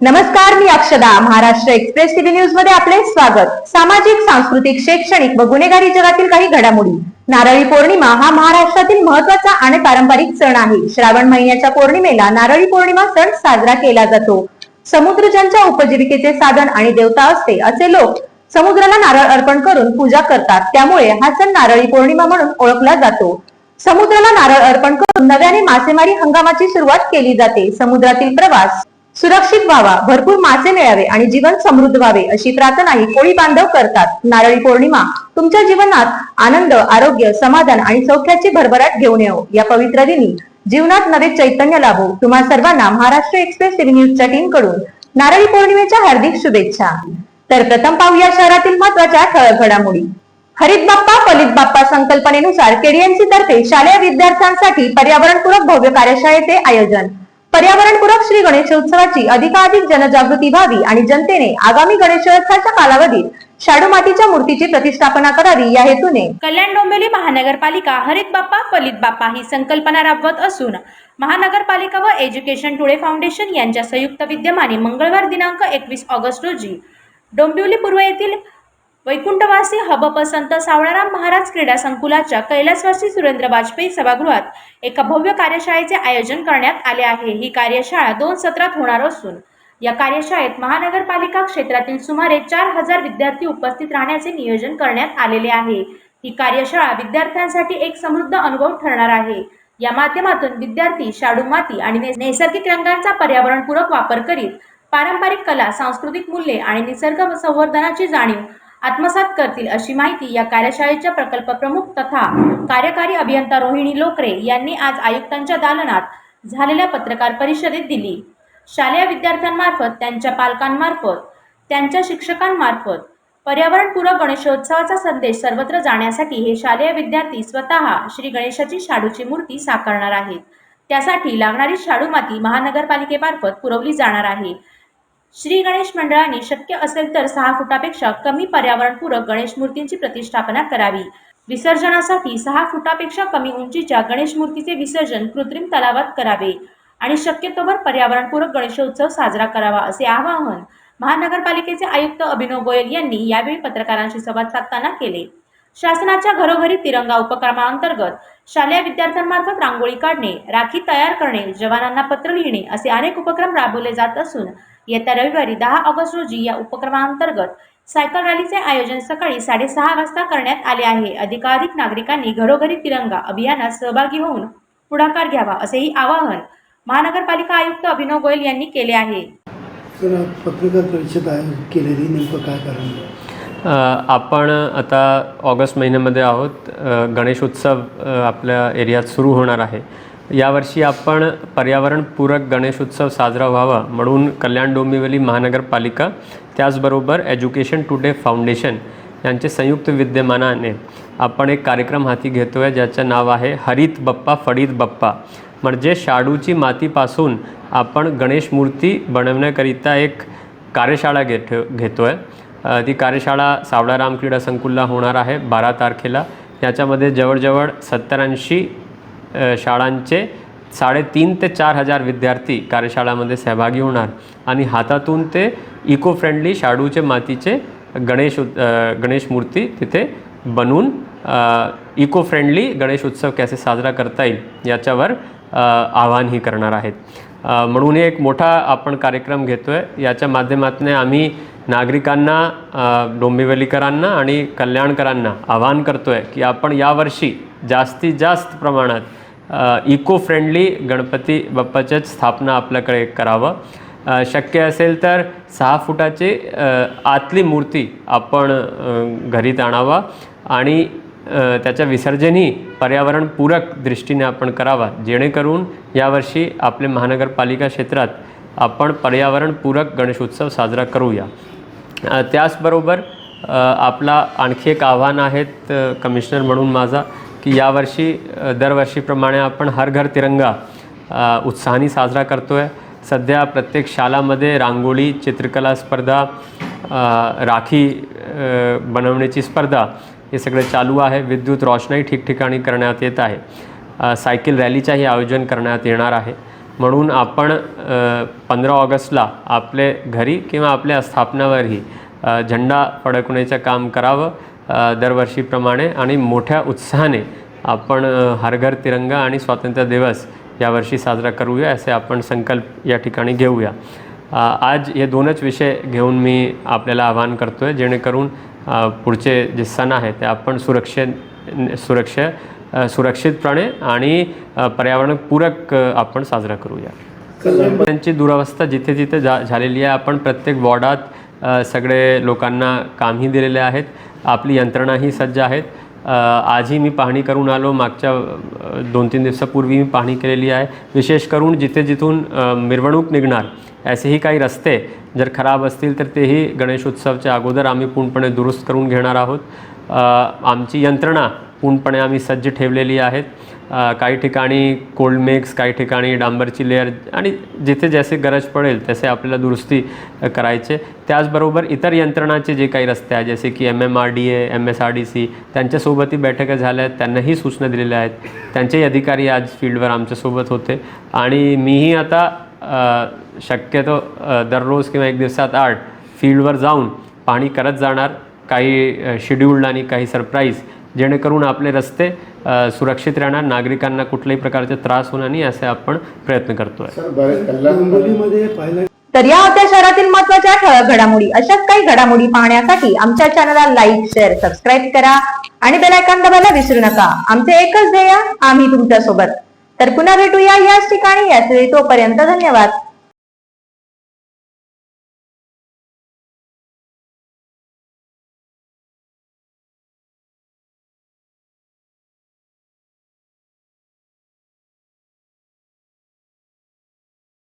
नमस्कार मी अक्षदा. Maharashtra express TV न्यूजमध्ये आपले स्वागत. सामाजिक सांस्कृतिक शैक्षणिक व गुन्हेगारी जगातील काही घडामोडी. नारळी पौर्णिमा हा महाराष्ट्रातील महत्त्वाचा आणि पारंपरिक सण आहे. श्रावण महिन्याच्या पौर्णिमेला नारळी पौर्णिमा सण साजरा केला जातो. समुद्रच्यांच्या उपजीविकेचे साधन आणि देवता असते असे लोक समुद्राला नारळ अर्पण करून पूजा करतात. त्यामुळे हा सण नारळी पौर्णिमा म्हणून ओळखला जातो. समुद्राला नारळ अर्पण करून नव्याने मासेमारी हंगामाची सुरुवात केली जाते. समुद्रातील प्रवास सुरक्षित व्हावा भरपूर मासे मिळावे आणि जीवन समृद्ध व्हावे अशी प्रार्थनाही कोळी बांधव करतात. नारळी पौर्णिमा तुमच्या जीवनात आनंद आरोग्य समाधान आणि सौख्याची भरभराट घेऊन येऊ या पवित्र दिनी जीवनात नवे चैतन्य लाभो. तुम्हा सर्वांना महाराष्ट्र एक्सप्रेस टीव्ही न्यूजच्या टीमकडून नारळी पौर्णिमेच्या हार्दिक शुभेच्छा. तर प्रथम पाहूया शहरातील महत्त्वाच्या ठळक घडामोडी. हरित बाप्पा फलित बाप्पा संकल्पनेनुसार केडीएमसी तर्फे शालेय विद्यार्थ्यांसाठी पर्यावरणपूरक भव्य कार्यशाळेचे आयोजन. पर्यावरणपूरक श्री गणेशोत्सवाची अधिकाधिक जनजागृती व्हावी आणि जनतेने आगामी गणेशोत्सवाच्या कालावधीत शाडू मातीच्या मूर्तीची प्रतिष्ठापना करावी या हेतूने. कल्याण डोंबिवली महानगरपालिका हरित बाप्पा फलित बाप्पा ही संकल्पना राबवत असून महानगरपालिका व एज्युकेशन टुडे फाउंडेशन यांच्या संयुक्त विद्यमाने मंगळवार दिनांक एकवीस ऑगस्ट रोजी डोंबिवली पूर्व येथील वैकुंठवासी हबप संत सावळाराम महाराज क्रीडा संकुलाच्या कैलासवासी सुरेंद्र वाजपेयी सभागृहात एका भव्य कार्यशाळेचे आयोजन करण्यात आले आहे. ही कार्यशाळा दोन सत्रात होणार असून या कार्यशाळेत महानगरपालिका क्षेत्रातील सुमारे चार हजार विद्यार्थी उपस्थित राहण्याचे नियोजन करण्यात आलेले आहे. ही कार्यशाळा विद्यार्थ्यांसाठी एक समृद्ध अनुभव ठरणार आहे. या माध्यमातून विद्यार्थी शाडू माती आणि नैसर्गिक रंगांचा पर्यावरणपूरक वापर करीत पारंपरिक कला सांस्कृतिक मूल्ये आणि निसर्ग संवर्धनाची जाणीव आत्मसात करतील अशी माहिती या कार्यशाळेच्या प्रकल्प प्रमुख तथा कार्यकारी अभियंता रोहिणी लोकरे यांनी आज आयुक्तांच्या दालनात झालेल्या पत्रकार परिषदेत दिली. शालेय विद्यार्थ्यांमार्फत त्यांच्या पालकांमार्फत त्यांच्या शिक्षकांमार्फत पर्यावरणपूरक गणेशोत्सवाचा संदेश सर्वत्र जाण्यासाठी हे शालेय विद्यार्थी स्वतः श्री गणेशाची शाडूची मूर्ती साकारणार आहेत. त्यासाठी लागणारी शाडू माती महानगरपालिकेमार्फत पुरवली जाणार आहे. श्री गणेश मंडळाने शक्य असेल तर सहा फुटापेक्षा कमी पर्यावरणपूरक गणेश मूर्तींची प्रतिष्ठापना करावी. विसर्जनासाठी सहा फुटापेक्षा कमी उंचीच्या गणेश मूर्तीचे विसर्जन कृत्रिम तलावात करावे आणि शक्यतोवर पर्यावरणपूरक गणेशोत्सव साजरा करावा असे आवाहन महानगरपालिकेचे आयुक्त अभिनव गोयल यांनी यावेळी पत्रकारांशी संवाद साधताना केले. शासनाच्या घरोघरी तिरंगा उपक्रमाअंतर्गत शालेय विद्यार्थ्यांमार्फत रांगोळी काढणे राखी तयार करणे जवानांना पत्र लिहिणे असे अनेक उपक्रम राबवले जात असून येत्या रविवारी दहा ऑगस्ट रोजी या उपक्रमाअंतर्गत सायकल रॅलीचे आयोजन सकाळी साडेसहा वाजता करण्यात आले आहे. अधिकाधिक नागरिकांनी घरोघरी तिरंगा अभियानात सहभागी होऊन पुढाकार घ्यावा असेही आवाहन महानगरपालिका आयुक्त अभिनव गोयल यांनी केले आहे. तर पत्रकार परिषद आहे केलेली नेमकं काय कारण? आपण आता ऑगस्ट महिन्यामध्ये आहोत. गणेशोत्सव आपल्या एरियात सुरू होणार आहे. यावर्षी आपण पर्यावरणपूरक गणेशोत्सव साजरा व्हावा म्हणून कल्याण डोंबिवली महानगरपालिका त्याचबरोबर एज्युकेशन टुडे फाउंडेशन यांचे संयुक्त विद्यमानाने आपण एक कार्यक्रम हाती घेतो आहे ज्याचं नाव आहे हरित बप्पा फडीत बप्पा. म्हणजे शाडूची मातीपासून आपण गणेश मूर्ती बनवण्याकरिता एक कार्यशाळा घेत घेतो आहे ती कार्यशाळा सावळाराम क्रीडा संकुलला होणार आहे बारा तारखेला. याच्यामध्ये जवळजवळ सत्तर ऐंशी शाळांचे साडेतीन ते चार हजार विद्यार्थी कार्यशाळामध्ये सहभागी होणार. आणि हातातून ते इको फ्रेंडली शाडूचे मातीचे गणेश उत् गणेश मूर्ती तिथे बनवून इको फ्रेंडली गणेश उत्सव कसे साजरा करता येईल याच्यावर आवाहनही करणार आहेत. म्हणून हे एक मोठा आपण कार्यक्रम घेतो आहे याच्या माध्यमातून आम्ही नागरिकांना डोंबिवलीकरांना आणि कल्याणकरांना आवाहन करतो आहे की आपण यावर्षी जास्तीत जास्त प्रमाणात इको फ्रेंडली गणपती बाप्पाच्याच स्थापना आपल्याकडे करावं. शक्य असेल तर सहा फुटाची आतली मूर्ती आपण घरीत आणावा आणि त्याच्या त्याचं विसर्जनही पर्यावरणपूरक दृष्टीने आपण करावा. जेणेकरून यावर्षी आपले महानगरपालिका क्षेत्रात आपण पर्यावरणपूरक गणेशोत्सव साजरा करूया. त्याचबरोबर आपला आणखी एक आव्हान आहेत कमिशनर म्हणून माझा की यावर्षी दरवर्षीप्रमाणे आपण हर घर तिरंगा उत्साहाने साजरा करतो आहे सध्या प्रत्येक शाळामध्ये रांगोळी चित्रकला स्पर्धा राखी बनवण्याची स्पर्धा हे सगळं चालू आहे. विद्युत रोषणाई ठिकठिकाणी करण्यात येत आहे. सायकल रॅलीचंही आयोजन करण्यात येणार आहे. म्हणून आपण पंधरा ऑगस्टला आपले घरी किंवा आपल्या स्थापनावरही झेंडा फडकवण्याचं काम करावं. दरवर्षीप्रमाणे आणि मोठ्या उत्साहाने आपण अ, हर घर तिरंगा आणि स्वातंत्र्य दिवस यावर्षी साजरा करूया असे आपण संकल्प या ठिकाणी घेऊया. आज हे दोनच विषय घेऊन मी आपल्याला आवाहन करतो आहे जेणेकरून पुढचे जे सण आहेत ते आपण सुरक्षा अ, सुरक्षितपणे आणि पर्यावरणपूरक आपण साजरा करूया. त्यांची दुरावस्था जिथे जिथे झा झालेली आहे आपण प्रत्येक वॉर्डात सगळे लोकांना कामही दिलेले आहेत. आपली यंत्रणाही सज्ज आहेत. आजही मी पाहणी करून आलो. मागच्या दोन तीन दिवसापूर्वी मी पाहणी केलेली आहे. विशेष करून जिथे जिथून मिरवणूक निघणार असेही काही रस्ते जर खराब असतील तर तेही गणेशोत्सवच्या अगोदर आम्ही पूर्णपणे दुरुस्त करून घेणार आहोत. आमची यंत्रणा पूर्णपणे आम्ही सज्ज ठेवलेली आहेत. काही ठिकाणी कोल्ड मिक्स काही ठिकाणी डांबरची लेअर आणि जिथे जसे गरज पडेल तसे आपल्याला दुरुस्ती करायचे. त्याचबरोबर इतर यंत्रणाचे जे काही रस्ते आहेत जसे की M M R D A M S R D C त्यांच्यासोबतही बैठका झाल्या आहेत त्यांनाही सूचना दिलेल्या आहेत. त्यांचेही अधिकारी आज फील्डवर आमच्यासोबत होते. आणि मीही आता शक्यतो दररोज किंवा एक दिवसात आठ फील्डवर जाऊन पाहणी करत जाणार. काही शेड्यूल्ड आणि काही सरप्राईज जेणेकरून आपले रस्ते सुरक्षित राहणार नागरिकांना कुठल्याही प्रकारचे त्रास होणार नाही असे आपण प्रयत्न करतो आहे सर बरेच कल्याण डोंबिवलीमध्ये पाहिलं तर या होत्या शहरातील महत्त्वाच्या ठळक घडामोडी. अशाच काही घडामोडी पाहण्यासाठी आमच्या चॅनलला लाईक शेअर सबस्क्राईब करा आणि बेल आयकॉन दाबायला विसरू नका. आमचे एकच ध्येय आम्ही तुमच्यासोबत तर पुन्हा भेटूया याच ठिकाणी याच वेळी तोपर्यंत धन्यवाद.